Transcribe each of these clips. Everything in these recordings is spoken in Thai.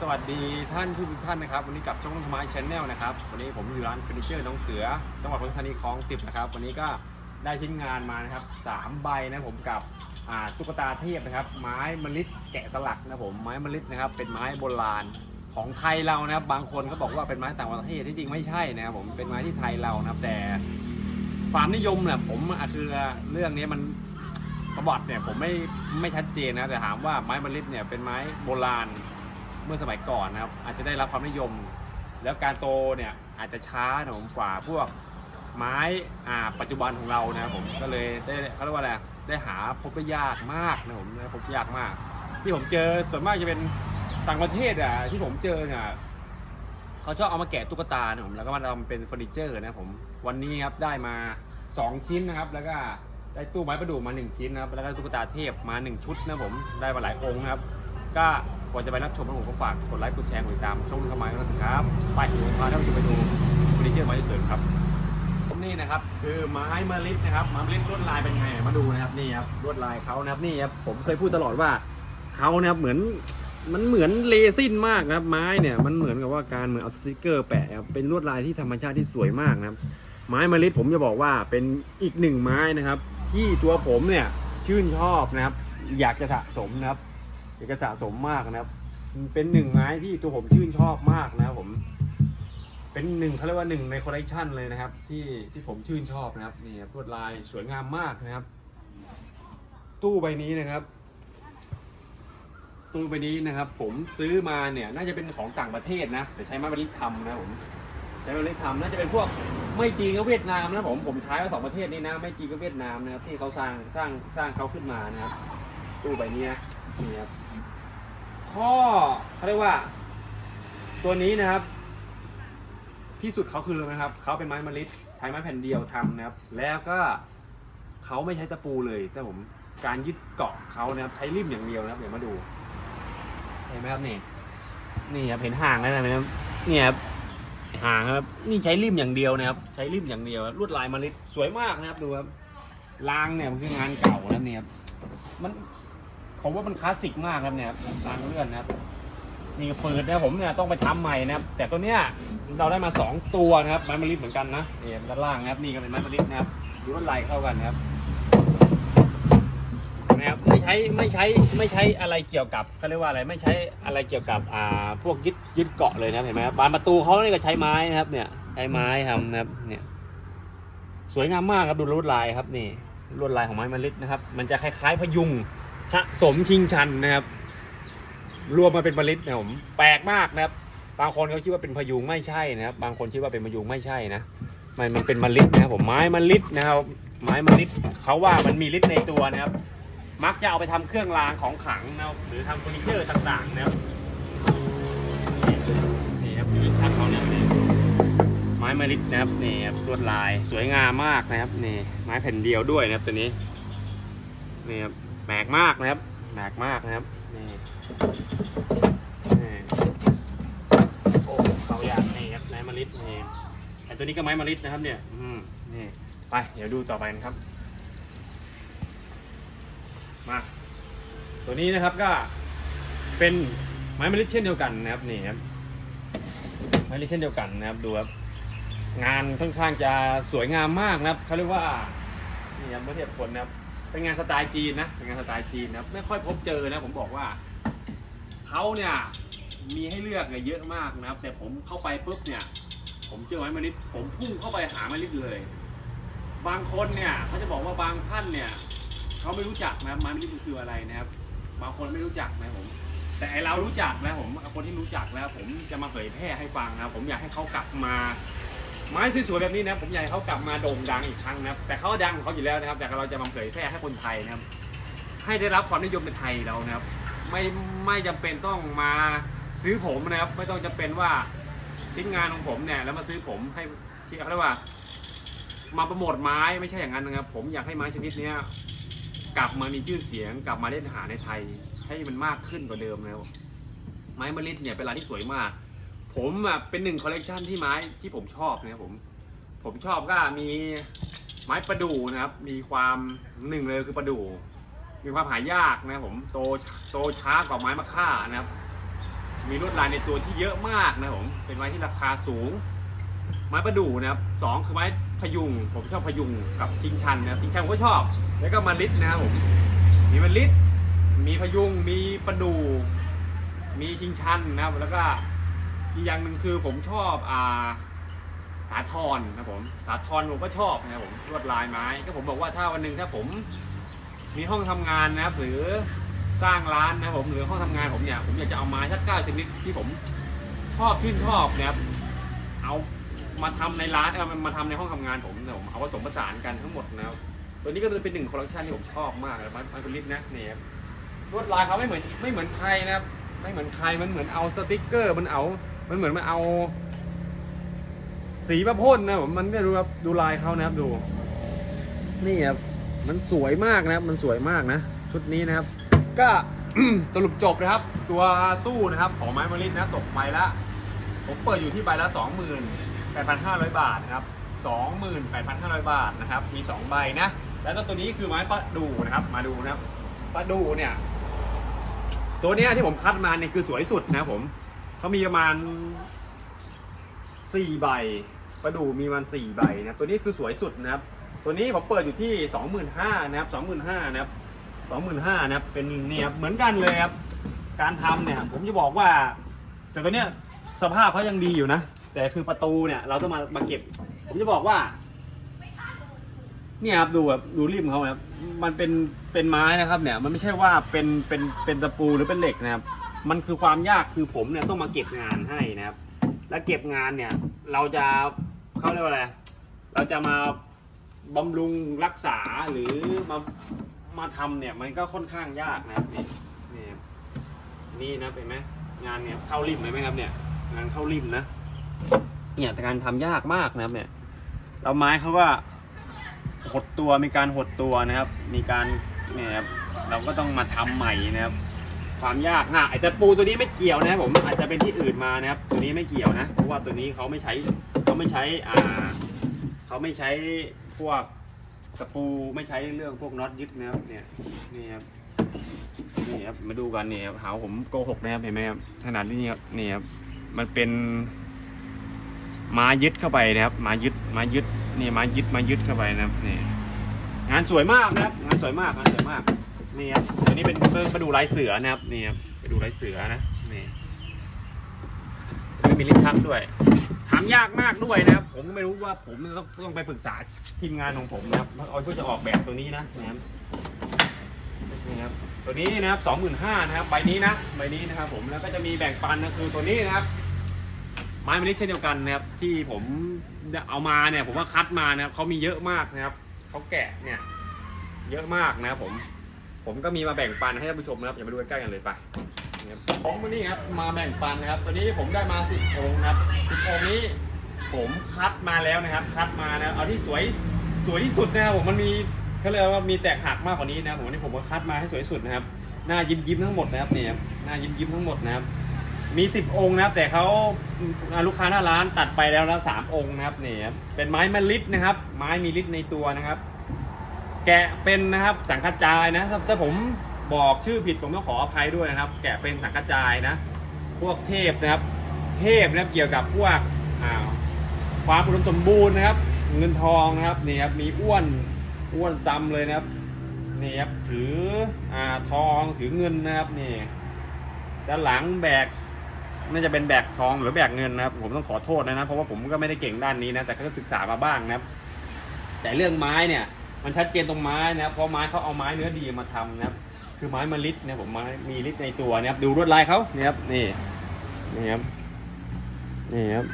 สวัสดีท่านผู้ทุกท่านนะครับวันนี้กับช่องธรรมะชแนลนะครับวันนี้ผมอยู่ร้านเฟอร์นิเจอร์น้องเสือจังหวัดปทุมธานีคลองสิบนะครับวันนี้ก็ได้ชิ้นงานมานะครับสามใบนะผมกับตุ๊กตาเทพนะครับ ไม้มะลิแกะสลักนะผมไม้มะลินะครับเป็นไม้โบราณของไทยเรานะครับบางคนก็บอกว่าเป็นไม้ต่างประเทศที่จริงไม่ใช่นะครับผมเป็นไม้ที่ไทยเรานะครับ แต่ความนิยมเนี่ยผมอะคือเรื่องนี้มันประวัติเนี่ยผมไม่ไม่ชัดเจนนะแต่ถามว่าไม้มะลิเนี่ยเป็นไม้โบราณ เมื่อสมัยก่อนนะครับ อาจจะได้รับความนิยม แล้วการโตเนี่ยอาจจะช้านะผมกว่าพวกไม้อ่าปัจจุบันของเรานะครับผมก็เลยได้เขาเรียกว่าอะไรได้หาพบได้ยากมากนะผมพบยากมาก ที่ผมเจอส่วนมากจะเป็นต่างประเทศอะที่ผมเจอเนี่ยเขาชอบเอามาแกะตุ๊กตานะผมแล้วก็มาทำเป็นเฟอร์นิเจอร์นะผมวันนี้ครับได้มาสองชิ้นนะครับ แล้วก็ได้ตู้ไม้ประดู่มาหนึ่งชิ้นนะครับแล้วก็ตุ๊กตาเทพมาหนึ่งชุดนะผมได้มาหลายองค์นะครับ ก็ ก่อนจะไปรับชมผมก็ฝากกดไลค์กดแชร์กดติดตามช่องทำไมกันนะครับไปเดี๋ยวพาท่านผู้ชมไปดูเฟอร์นิเจอร์ไม้สวยๆครับผมนี่นะครับคือไม้เมลิสนะครับไม้เมลิสลวดลายเป็นไงมาดูนะครับนี่ครับลวดลายเขานะครับนี่ครับผมเคยพูดตลอดว่าเขานะครับเหมือนมันเหมือนเลซินมากนะครับ ไม้เนี่ยมันเหมือนกับว่าการเหมือนเอาสติกเกอร์แปะครับเป็นลวดลายที่ธรรมชาติที่สวยมากนะครับ ไม้มะลิผมจะบอกว่าเป็นอีกหนึ่งไม้นะครับ ที่ตัวผมเนี่ยชื่นชอบนะครับ อยากจะสะสมนะครับ อยากจะสะสมมากนะครับ เป็นหนึ่งไม้ที่ตัวผมชื่นชอบมากนะครับผม เป็นหนึ่งเขาเรียกว่าหนึ่งในคอลเลกชันเลยนะครับ ที่ที่ผมชื่นชอบนะครับนี่ครับลวดลายสวยงามมากนะครับ ตู้ใบนี้นะครับ ตู้ใบนี้นะครับ ผมซื้อมาเนี่ย น่าจะเป็นของต่างประเทศนะแต่ใช้ไม้มะลิทำนะผมใช้ไม้มะลิทำน่าจะเป็นพวกไม่จีนก็เวียดนามนะผมผมท้ายว่าสองประเทศนี้นะ ไม่จีนก็เวียดนามนะครับที่เขาสร้างสร้างสร้างเขาขึ้นมานะครับตู้ใบนี้นะ นี่ครับข้อเขาเรียกว่า ตัวนี้นะครับ ที่สุดเขาคือไรนะครับเขาเป็นไม้มะลิใช้ไม้แผ่นเดียวทำนะครับ แล้วก็เขาไม่ใช้ตะปูเลยแต่ผมการยึดเกาะเขานะครับ ใช้ริมอย่างเดียวนะครับเดี๋ยวมาดู เห็นไหมครับนี่นี่ครับเห็นห่างแล้วนะครับเนี่ยครับห่างครับ นี่ใช้ริมอย่างเดียวนะครับ ใช้ริมอย่างเดียวลวดลายมาลิสวยมากนะครับดูครับรางเนี่ยมันคืองานเก่าแล้วเนี่ยครับมัน ผมว่ามันคลาสสิกมากครับเนี่ยครับรางเลื่อนนะครับนี่เปิดนะผมเนี่ยต้องไปทำใหม่นะครับ แต่ตัวเนี้ยเราได้มาสองตัวนะครับไม้มะลิเหมือนกันนะนี่ด้านล่างนะครับ นี่ก็เป็นไม้มะลินะครับดูลวดลายเข้ากันนะครับนะครับไม่ใช้ไม่ใช้ไม่ใช้อะไรเกี่ยวกับเขาเรียกว่าอะไรไม่ใช้อะไรเกี่ยวกับอ่าพวกยึดยึดเกาะเลยนะครับเห็นไหมครับบานประตูเขาเนี่ก็ใช้ไม้นะครับ เนี่ยใช้ไม้ทำนะครับ เนี่ย สวยงามมากครับดูลวดลายครับ นี่ลวดลายของไม้มะลินะครับ มันจะคล้ายๆพยุง ผสมชิงชันนะครับ รวมมาเป็นมะลินะผมแปลกมากนะครับ บางคนเขาคิดว่าเป็นพยุงไม่ใช่นะครับ บางคนคิดว่าเป็นพยุงไม่ใช่นะมันมันเป็นมะลินะครับผมไม้มะลินะครับ ไม้มะลิเขาว่ามันมีฤทธิ์ในตัวนะครับ มักจะเอาไปทำเครื่องรางของขลังนะรหรือทำเฟอร์นิเจอร์ต่างๆนะครับนี่ครับดูชัดเขาเนี่ยไม้มะลินะครับนี่ครับลวดลายสวยงามมากนะครับนี่ไม้แผ่นเดียวด้วยนะครับตัวนี้นี่ครับ แปลกมากนะครับแปลกมากนะครับนี่นี่โอ้เขาอยางนี่ครับไม้มะลินี่ไอตัวนี้ก็ไม้มะลินะครับ เนี่ย อืมนี่ไปเดี๋ยวดูต่อไปนะครับ มาตัวนี้นะครับก็เป็นไม้มะลิเช่นเดียวกันนะครับนี่ครับไม้มะลิเช่นเดียวกันนะครับดูครับงานค่อนข้างจะสวยงามมากนะครับเขาเรียกว่านี่ครับเมื่อเทียบผลนะครับ เป็นงานสไตล์จีนนะ เป็นงานสไตล์จีนนะ ไม่ค่อยพบเจอนะ ผมบอกว่า เขาเนี่ยมีให้เลือกเนี่ยเยอะมากนะครับ แต่ผมเข้าไปปุ๊บเนี่ย ผมเจอไม้มะลิผมพุ่งเข้าไปหาไม้มะลิเลย บางคนเนี่ยเขาจะบอกว่าบางท่านเนี่ยเขาไม่รู้จักนะไม้มะลิมันคืออะไรนะครับ บางคนไม่รู้จักนะผม แต่ไอเรารู้จักนะผมคนที่รู้จักแล้ว ผมจะมาเผยแพร่ให้ฟังนะผมอยากให้เขากลับมา ไม้สวยๆแบบนี้นะผมอยากให้เขากลับมาโด่งดังอีกครั้งนะครับแต่เขาดังของเขาอยู่แล้วนะครับ แต่เราจะมาเผยแพร่ให้คนไทยนะครับ ให้ได้รับความนิยมในไทยเรานะครับ ไม่ไม่จำเป็นต้องมาซื้อผมนะครับ ไม่ต้องจำเป็นว่าชิ้นงานของผมเนี่ยแล้วมาซื้อผมให้ที่เขาเรียกว่า มาโปรโมทไม้ไม่ใช่อย่างนั้นนะครับ ผมอยากให้ไม้ชนิดเนี้ยกลับมามีชื่อเสียงกลับมาเล่นหาในไทย ให้มันมากขึ้นกว่าเดิมแล้วไม้มะลิเนี่ยเป็นลายที่สวยมาก ผมอะเป็นหนึ่งคอลเลกชันที่ไม้ที่ผมชอบนะครับผมผมชอบก็มีไม้ประดู่นะครับ มีความหนึ่งเลยคือประดู่มีความหายากนะครับผมโตโตช้ากว่าไม้มะค่านะครับ มีลวดลายในตัวที่เยอะมากนะครับผมเป็นไม้ที่ราคาสูง ไม้ประดู่นะครับสองคือไม้พยุง ผมชอบพยุงกับชิงชันนะครับชิงชันผมก็ชอบ แล้วก็มาลิดนะครับผมมีมาลิดมีพยุงมีประดู่มีชิงชันนะครับแล้วก็ อีกอย่างหนึ่งคือผมชอบอ่าสาทรนะผมสาทรผมก็ชอบนะครับผมลวดลายไม้ ก็ผมบอกว่าถ้าวันหนึ่งถ้าผมมีห้องทำงานนะครับ หรือสร้างร้านนะผมหรือห้องทำงานผมเนี่ยผมอยากจะเอาไม้สักเก้าชนิดที่ผมชอบชื่นชอบนะครับเอามาทำในร้านเอามาทำในห้องทำงานผมนะผมเอาผสมผสานกันทั้งหมดนะครับตัวนี้ก็จะเป็นหนึ่งคอลเลคชันที่ผมชอบมากเลยมันมันเป็นลิปนะเนี่ยครับลวดลายเขาไม่เหมือนไม่เหมือนใครนะครับ ไม่เหมือนใครมันเหมือนเอาสติกเกอร์มันเอา มันเหมือนมันเอา สีมาพ่นนะผมมันไม่รู้ครับดูลายเขานะครับดู นี่ครับมันสวยมากนะครับ มันสวยมากนะ ชุดนี้นะครับ ก็สรุปจบนะครับ ตัวตู้นะครับ ของไม้มะลินะตกใบละผมเปิดอยู่ที่ใบละ 28,500 บาทนะครับ 28,500 บาทนะครับ มี 2 ใบนะ แล้วก็ตัวนี้คือไม้ประดูนะครับ มาดูนะครับประดูเนี่ย ตัวเนี้ยที่ผมคัดมาเนี่ยคือสวยสุดนะครับผม เขามีประมาณ4ใบประดูมีมัน4ใบนะตัวนี้คือสวยสุดนะครับ ตัวนี้ผมเปิดอยู่ที่25,000นห้านะครับ25,000นห้านะครับ25,000นห้านะครับเป็นเนี่ยบเหมือนกันเลยครับการทำเนี่ย ผมจะบอกว่า แต่ตัวเนี้ยสภาพเขายังดีอยู่นะแต่คือประตูเนี่ย เราต้องมามาเก็บ ผมจะบอกว่า เนี่ยครับดูแบบดูริมเขาครับมันเป็นเป็นไม้นะครับ เนี่ย มันไม่ใช่ว่าเป็นเป็นเป็นตะปูหรือเป็นเหล็กนะครับ มันคือความยากคือผมเนี่ยต้องมาเก็บงานให้นะครับ และเก็บงานเนี่ย เราจะเขาเรียกว่าอะไร เราจะมาบำรุงรักษาหรือมามาทำเนี่ยมันก็ค่อนข้างยากนะนี่นี่นี่นะเป็นไหมงานเนี่ยเข้าริมเลยไหมครับเนี่ยงานเข้าริมนะเนี่ยการทำยากมากนะครับเนี่ยแล้วไม้เขาก็หดตัวมีการหดตัวนะครับ มีการเนี่ยครับเราก็ต้องมาทำใหม่นะครับ ความยากนะไอตะปูตัวนี้ไม่เกี่ยวนะครับผมอาจจะเป็นที่อื่นมานะครับ ตัวนี้ไม่เกี่ยวนะ เพราะว่าตัวนี้เขาไม่ใช้เขาไม่ใช้อ่าเขาไม่ใช้พวกตะปูไม่ใช้เรื่องพวกน็อตยึดนะครับเนี่ยนี่ครับนี่ครับมาดูกันนี่ครับหาวผมโกหกนะครับเห็นไหมครับขนาดนี้ครับนี่ครับมันเป็นม้ยึดเข้าไปนะครับม้ยึดม้ยึดนี่ม้ยึดม้ยึดเข้าไปนะครับนี่งานสวยมากนะครับ งานสวยมากงานสวยมาก นี่ครับอันนี้เป็นมาดูลายเสือนะครับนี่ครับไปดูลายเสือนะนี่แล้วก็มีลิ้นชักด้วยทำยากมากด้วยนะครับ ผมก็ไม่รู้ว่าผมต้องต้องไปปรึกษาทีมงานของผมนะครับเอาเพื่อจะออกแบบตัวนี้นะนะครับนี่ครับตัวนี้นะครับสองหมื่นห้านะครับใบนี้นะใบนี้นะครับ ผมแล้วก็จะมีแบ่งปันนะคือตัวนี้นะครับไม้มะลิเช่นเดียวกันนะครับ ที่ผมเอามาเนี่ย ผมว่าคัดมานะครับเขามีเยอะมากนะครับเขาแกะเนี่ย เยอะมากนะครับผม ผมก็มีมาแบ่งปันให้ท่านผู้ชมนะครับอย่ามาดูใกล้ๆกันเลยไปผมวันนี้ครับมาแบ่งปันนะครับตอนนี้ผมได้มาสิบองค์นะครับสิบองค์นี้ผมคัดมาแล้วนะครับ คัดมานะเอาที่สวยสวยที่สุดนะครับผมมันมีเขาเรียกว่ามีแตกหักมากกว่านี้นะผมวันนี้ผมก็คัดมาให้สวยที่สุดนะครับ หน้ายิ้มยิ้มทั้งหมดนะครับเนี่ยหน้ายิ้มยิ้มทั้งหมดนะครับ มีสิบองค์นะครับแต่เขาลูกค้าหน้าร้านตัดไปแล้วนะสามองค์นะครับเนี่ยเป็นไม้มะลิดนะครับ ไม้มีลิดในตัวนะครับ แกะเป็นนะครับสังกัจจายนะถ้าถ้าผมบอกชื่อผิดผมต้องขออภัยด้วยนะครับ แกะเป็นสังกัจจายนะ พวกเทพนะครับ เทพนะครับเกี่ยวกับพวกความอุดมสมบูรณ์นะครับ เงินทองนะครับนี่ครับมีอ้วนอ้วนจำเลยนะครับนี่ครับถืออทองถือเงินนะครับนี่ด้านหลังแบกน่าจะเป็นแบกทองหรือแบกเงินนะครับ ผมต้องขอโทษนะนะเพราะว่าผมก็ไม่ได้เก่งด้านนี้นะแต่ก็ศึกษามาบ้างนะครับ แต่เรื่องไม้เนี่ย มันชัดเจนตรงไม้นะครับเพราะไม้เขาเอาไม้เนื้อดีมาทำนะครับ คือไม้มะลิดนี่ยผมไม้มีลิดในตัวนะครับ ดูลวดลายเขานี่ครับนี่นี่ครับนี่ครับ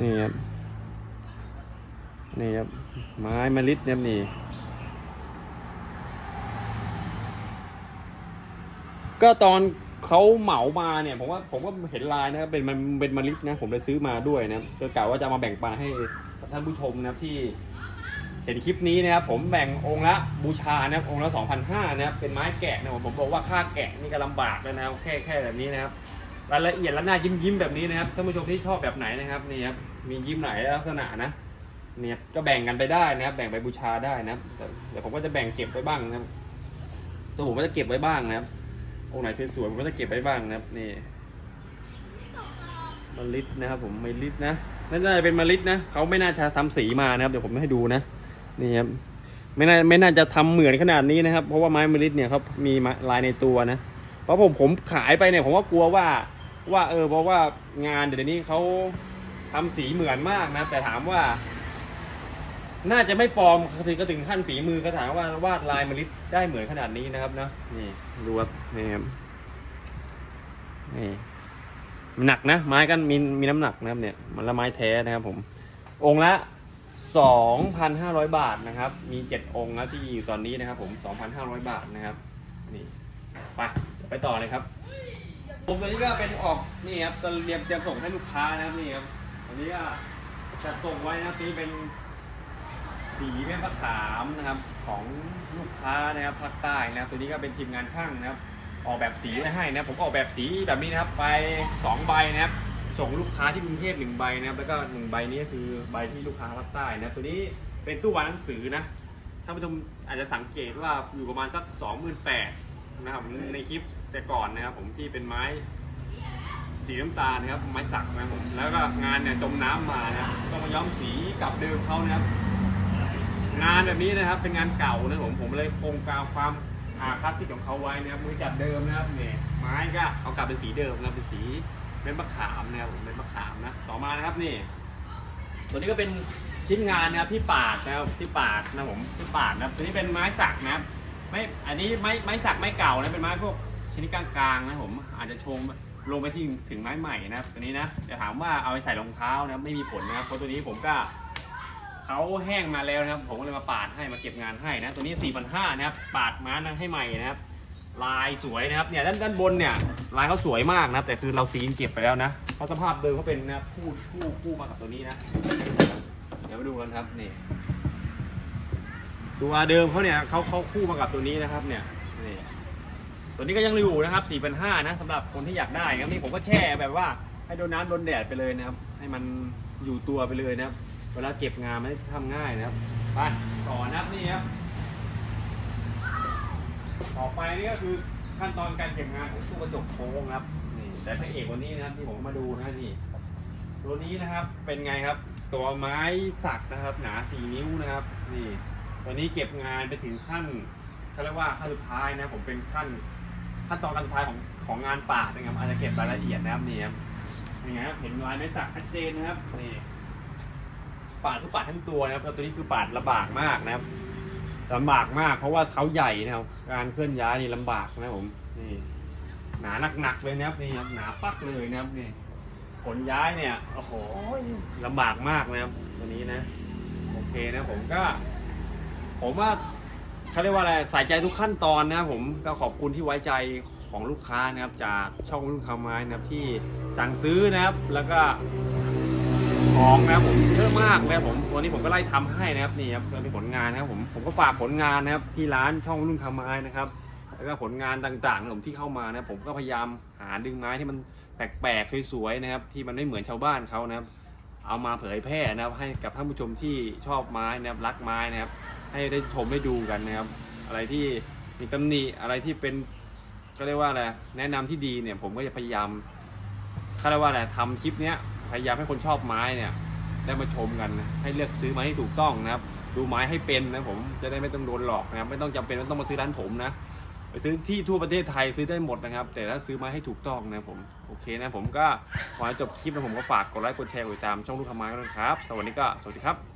นี่ครับนี่ครับไม้มะลิดเนี่ยนี่ก็ตอนเขาเหมามาเนี่ยผมว่าผมก็เห็นลายนะครับเป็นมันเป็นมะลิดนะผมเลยซื้อมาด้วยนะครับก็กะว่าจะมาแบ่งปันให้ท่านผู้ชมนะครับที่ เห็นคลิปนี้นะครับผมแบ่งองค์ละบูชานะครับองค์ละสองพันห้านะครับเป็นไม้แกะนะผมบอกว่าค่าแกะนี่ก็ลำบากแล้วนะครับแค่แค่แบบนี้นะครับรายละเอียดและหน้ายิ้มยิ้มแบบนี้นะครับท่านผู้ชมที่ชอบแบบไหนนะครับนี่ครับมียิ้มไหนลักษณะนะเนี่ยก็แบ่งกันไปได้นะครับ แบ่งไปบูชาได้นะครับแต่เดี๋ยวผมก็จะแบ่งเก็บไว้บ้างนะครับตัวผมก็จะเก็บไว้บ้างนะครับองค์ไหนสวยๆผมก็จะเก็บไว้บ้างนะครับนี่มลิดนะครับผมมลิดนะน่าจะเป็นมลิดนะเขาไม่น่าจะทำสีมานะครับเดี๋ยวผมให้ดูนะ นี่ครับไม่น่าไม่น่าจะทำเหมือนขนาดนี้นะครับ เพราะว่าไม้มลิดเนี่ยเขามีลายในตัวนะ เพราะผมผมขายไปเนี่ยผมก็กลัวว่า ว่าเออเพราะว่างานเดี๋ยวนี้เขาทำสีเหมือนมากนะ แต่ถามว่า น่าจะไม่ปลอมถึงก็ถึงขั้นฝีมือก็ถามว่าวาดลายมลิได้เหมือนขนาดนี้นะครับเนาะนี่ดูครับนี่ครับนี่หนักนะ ไม้กันมีมีน้ำหนักนะครับเนี่ย มันละไม้แท้นะครับผม องค์ละ สองพันห้าร้อยบาทนะครับ มีเจ็ดองค์นะที่อยู่ตอนนี้นะครับ ผมสองพันห้าร้อยบาทนะครับ นี่ ไป ไปต่อเลยครับผมตัวนี้ก็เป็นออกนี่ครับเตรียมเตรียมส่งให้ลูกค้านะครับนี่ครับอันนี้ก็จัดส่งไว้นะครับนี่เป็นสีแม่มะขามนะครับ ของลูกค้านะครับภาคใต้นะครับ ตัวนี้ก็เป็นทีมงานช่างนะครับ ออกแบบสีให้นะผมออกแบบสีแบบนี้นะครับ ไปสองใบนะครับ ส่งลูกค้าที่กรุงเทพหนึ่งใบนะครับแล้วก็หนึ่งใบนี้คือใบที่ลูกค้าภาคใต้นะตัวนี้เป็นตู้วางหนังสือนะท่านผู้ชมอาจจะสังเกตว่าอยู่ประมาณสักสองหมื่นแปดนะครับในคลิปแต่ก่อนนะครับผมที่เป็นไม้สีน้ำตาลนะครับไม้สักนะครับผมแล้วก็งานเนี่ยจมน้ำมานะต้องมาย้อมสีกลับเดิมเขานะครับ งานแบบนี้นะครับเป็นงานเก่านะผมผมเลยคงกาวความอาคลาสสิกของเขาไว้นะครับมือจัดเดิมนะครับเนี่ยไม้ก็เอากลับเป็นสีเดิมนะเป็นสี เป็นมะขามนะครับผมเป็นมะขามนะต่อมานะครับนี่ ตัวนี้ก็เป็นชิ้นงานนะครับที่ปาดนะครับที่ปาดนะผมที่ปาดนะครับตัวนี้เป็นไม้สักนะครับไม่อันนี้ไม้ไม้สักไม้เก่านะเป็นไม้พวกชนิดกลางๆนะผมอาจจะชงลงไปที่ถึงไม้ใหม่นะครับตัวนี้นะจะถามว่าเอาไปใส่รองเท้านะครับไม่มีผลนะครับเพราะตัวนี้ผมก็เขาแห้งมาแล้วนะครับ ผมก็เลยมาปาดให้มาเก็บงานให้นะ ตัวนี้4 5 0 0นะครับปาดม้านั้นให้ใหม่นะครับ ลายสวยนะครับเนี่ยด้านด้านบนเนี่ยลายเขาสวยมากนะแต่คือเราซีนเก็บไปแล้วนะเพราะสภาพเดิมเขาเป็นนะคู่คู่คู่มากับตัวนี้นะ เดี๋ยวมาดูกันครับนี่ตัวเดิมเขาเนี่ยเขาเขาคู่มากับตัวนี้นะครับเนี่ยนี่ตัวนี้ก็ยังอยู่นะครับ4 5 0 0นะสำหรับคนที่อยากได้ครับนี่ผมก็แช่แบบว่าให้โดนน้ำโดนแดดไปเลยนะครับ ให้มันอยู่ตัวไปเลยนะครับ เวลาเก็บงานไม่ได้ทำง่ายนะครับไปต่อนะครับนี่ครับ ต่อไปนี่ก็คือขั้นตอนการเก็บงานของตู้กระจกโค้งครับนี่แต่พระเอกวันนี้นะครับที่ผมมาดูนะนี่ตัวนี้นะครับเป็นไงครับ ตัวไม้สักนะครับ หนาสี่นิ้วนะครับ นี่ตัวนี้เก็บงานไปถึงขั้นเขาเรียกว่าขั้นสุดท้ายนะผมเป็นขั้นขั้นตอนการท้ายของของงานปาดนะครับอาจจะเก็บรายละเอียดนะครับนี่ครับนี่ครับเห็นลายไม้สักชัดเจนนะครับนี่ปาดทุกปาดทั้งตัวนะครับแล้วตัวนี้คือปาดลำบากมากนะครับ ลำบากมาก เพราะว่าเขาใหญ่นะครับ การเคลื่อนย้ายนี่ลำบากนะผมนี่หนาหนักๆเลยนะครับนี่ครับหนาปักเลยนะครับนี่ขนย้ายเนี่ยโอ้โหลำบากมากนะครับตัวนี้นะโอเคนะผมก็ ผมว่าเขาเรียกว่าอะไรใส่ใจทุกขั้นตอนนะครับผมก็ขอบคุณที่ไว้ใจของลูกค้านะครับ จากช่องลูกค้าไม้นะครับที่สั่งซื้อนะครับ แล้วก็ ของนะครับผมเยอะมากนะครับผมวันนี้ผมก็ไล่ทำให้นะครับนี่ครับเป็นผลงานนะครับผมผมก็ฝากผลงานนะครับที่ร้านช่องรุ่นคำไม้นะครับแล้วก็ผลงานต่างๆของผมที่เข้ามานะผมก็พยายามหาดึงไม้ที่มันแปลกๆสวยๆนะครับ ที่มันไม่เหมือนชาวบ้านเขานะครับ เอามาเผยแพร่นะครับให้กับท่านผู้ชมที่ชอบไม้นะครับรักไม้นะครับ ให้ได้ชมได้ดูกันนะครับ อะไรที่มีตำหนิอะไรที่เป็นก็เรียกว่าอะไรแนะนำที่ดีเนี่ยผมก็จะพยายามเขาเรียกว่าอะไรทำคลิปเนี้ย พยายามให้คนชอบไม้เนี่ยได้มาชมกันนะให้เลือกซื้อไม้ที่ถูกต้องนะครับ ดูไม้ให้เป็นนะผมจะได้ไม่ต้องโดนหลอกนะครับไม่ต้องจำเป็นว่ต้องมาซื้อร้านผมนะไปซื้อที่ทั่วประเทศไทยซื้อได้หมดนะครับ แต่ถ้าซื้อไม้ให้ถูกต้องนะผมโอเคนะผมก็ขอจบคลิปนะผมก็ฝากกดไลค์กดแชร์กดติดตามช่องลูกทำไม้ด้วยนะครับ สวัสดีก็สวัสดีครับ